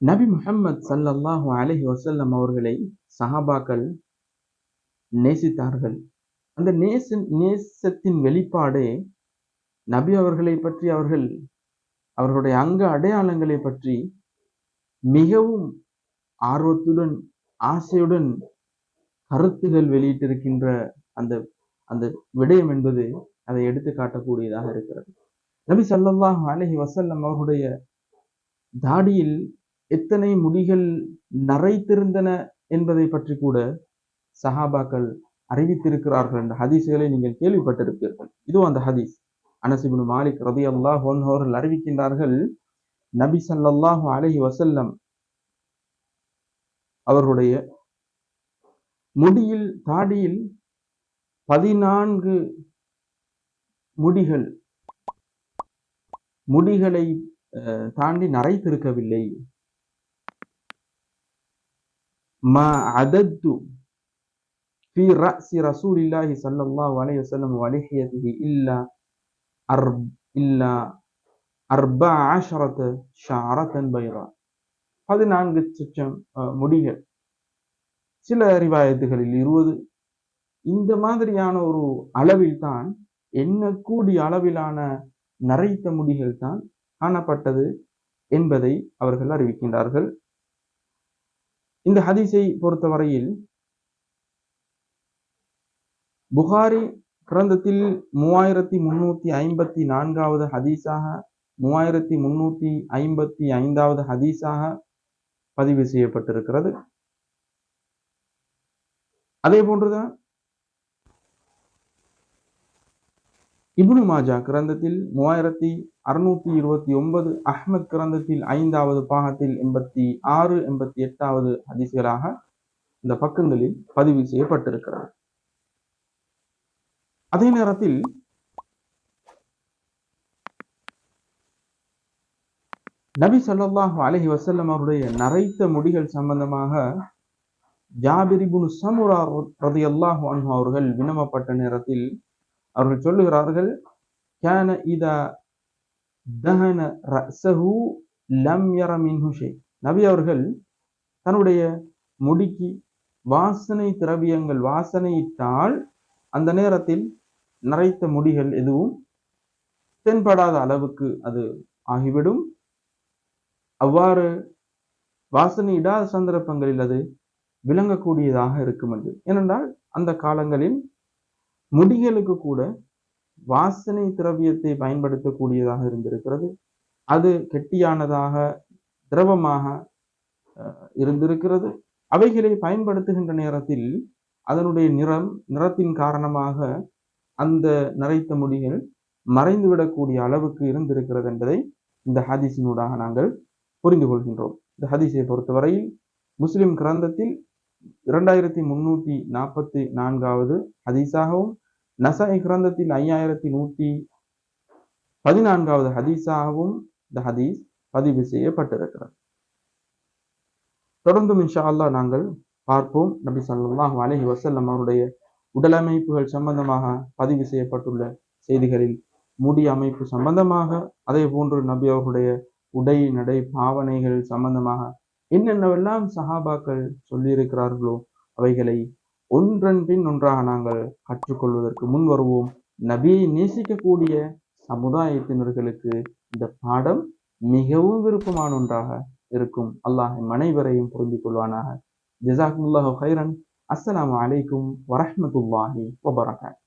நபி முஹம்மது சல்லல்லாஹு அலஹி வசல்லம் அவர்களை சஹாபாக்கள் நேசித்தார்கள். அந்த நேச நேசத்தின் வெளிப்பாடே நபி அவர்களை பற்றி அவர்கள் அவர்களுடைய அங்க அடையாளங்களை பற்றி மிகவும் ஆர்வத்துடன் ஆசையுடன் கருத்துகள் வெளியிட்டிருக்கின்ற அந்த அந்த விடயம் என்பது அதை எடுத்து காட்டக்கூடியதாக இருக்கிறது. நபி ஸல்லல்லாஹு அலஹி வசல்லம் அவர்களுடைய தாடியில் எத்தனை முடிகள் நரைத்திருந்தன என்பதை பற்றி கூட சஹாபாக்கள் அறிவித்திருக்கிறார்கள் என்ற ஹதீஸ்களை நீங்கள் கேள்விப்பட்டிருப்பீர்கள். இதுவும் அந்த ஹதீஸ். அனசிபின் மாலிக் ரதி அல்லாஹ் அவர்கள் அறிவிக்கின்றார்கள் நபி சல்லாஹு அலஹி வசல்லம் அவர்களுடைய முடியில் தாடியில் பதினான்கு முடிகள் முடிகளை அஹ், தாண்டி நரைத்திருக்கவில்லை. ما عددت في رأس رسول الله صلى الله عليه وسلم ولحيته إلا أرب إلا أربع عشرة شعرة بيضاء பதினான்கு சுற்றம் அஹ், முடிகள் சில ரிவாயத்துகளில் இருபது இந்த மாதிரியான ஒரு அளவில் தான் எண்ணக்கூடிய அளவிலான நரைத்த முடிகள் தான் காணப்பட்டது என்பதை அவர்கள் அறிவிக்கின்றார்கள் இந்த ஹதீஸை பொறுத்தவரையில் புகாரி கிரந்தத்தில் மூவாயிரத்தி முன்னூத்தி ஐம்பத்தி நான்காவது ஹதீஸாக மூவாயிரத்தி முன்னூத்தி ஐம்பத்தி ஐந்தாவது ஹதீஸாக பதிவு செய்யப்பட்டிருக்கிறது. அதே போன்றுதான் இப்னு மாஜா கிரந்தத்தில் மூவாயிரத்தி அறுநூத்தி இருபத்தி ஒன்பது அஹ்மத் கிரந்தத்தில் ஐந்தாவது பாகத்தில் எண்பத்தி ஆறு எண்பத்தி எட்டாவது ஹதீஸ்களாக இந்த பக்கங்களில் பதிவு செய்யப்பட்டிருக்கிறார் அதே நேரத்தில் நபி ஸல்லல்லாஹு அலஹி வசல்லம் அவருடைய நரைத்த முடிகள் சம்பந்தமாக ஜாபிரிபுன் சமுரா ரதி அல்லாஹு அன்ஹு அவர்கள் வினமப்பட்ட நேரத்தில் அவர்கள் சொல்லுகிறார்கள் கேன இதா தஹன ரசஹு லம் யர மின்ஹுஷே நபி அவர்கள் தன்னுடைய முடிக்கு வாசனை திரவியங்கள் வாசனையிட்டால் அந்த நேரத்தில் நரைத்த முடிகள் எதுவும் தென்படாத அளவுக்கு அது ஆகிவிடும். அவ்வாறு வாசனையிடாத சந்தர்ப்பங்களில் அது விளங்கக்கூடியதாக இருக்கும் என்று. ஏனென்றால் அந்த காலங்களில் முடிகளுக்கு கூட வாசனை திரவியத்தை பயன்படுத்தக்கூடியதாக இருந்திருக்கிறது. அது கெட்டியானதாக திரவமாக இருந்திருக்கிறது. அவைகளை பயன்படுத்துகின்ற நேரத்தில் அதனுடைய நிறம் நிறத்தின் காரணமாக அந்த நரைத்த முடிகள் மறைந்துவிடக்கூடிய அளவுக்கு இருந்திருக்கிறது என்பதை இந்த ஹதீஸினூடாக நாங்கள் புரிந்து கொள்கின்றோம் இந்த ஹதீஸை பொறுத்தவரையில் முஸ்லிம் கிரந்தத்தில் இரண்டாயிரத்தி முன்னூத்தி நாற்பத்தி நான்காவது ஹதீஸாகவும் நசாய் கிரந்தத்தில் ஐயாயிரத்தி நூத்தி பதினான்காவது ஹதீஸாகவும் இந்த ஹதீஸ் பதிவு செய்யப்பட்டிருக்கிறது. தொடர்ந்தும் இன்ஷா அல்லாஹ் நாங்கள் பார்ப்போம். நபி ஸல்லல்லாஹு அலஹி வசல்லம் அவருடைய உடலமைப்புகள் சம்பந்தமாக பதிவு செய்யப்பட்டுள்ள செய்திகளில் முடி அமைப்பு சம்பந்தமாக அதே போன்று நபி அவர்களுடைய உடை நடை பாவனைகள் சம்பந்தமாக என்னென்னவெல்லாம் சஹாபாக்கள் சொல்லியிருக்கிறார்களோ அவைகளை ஒன்றன் பின் ஒன்றாக நாங்கள் கற்றுக்கொள்வதற்கு முன் வருவோம். நபியை நேசிக்கக்கூடிய சமுதாயத்தினர்களுக்கு இந்த பாடம் மிகவும் விருப்பமான ஒன்றாக இருக்கும். அல்லாஹ் அனைவரையும் புரிந்து கொள்வானாக. ஜசாக்குல்லாஹு ஹைரன் அஸ்ஸலாமு அலைக்கும் வரஹ்மத்துல்லாஹி வபரகாத்.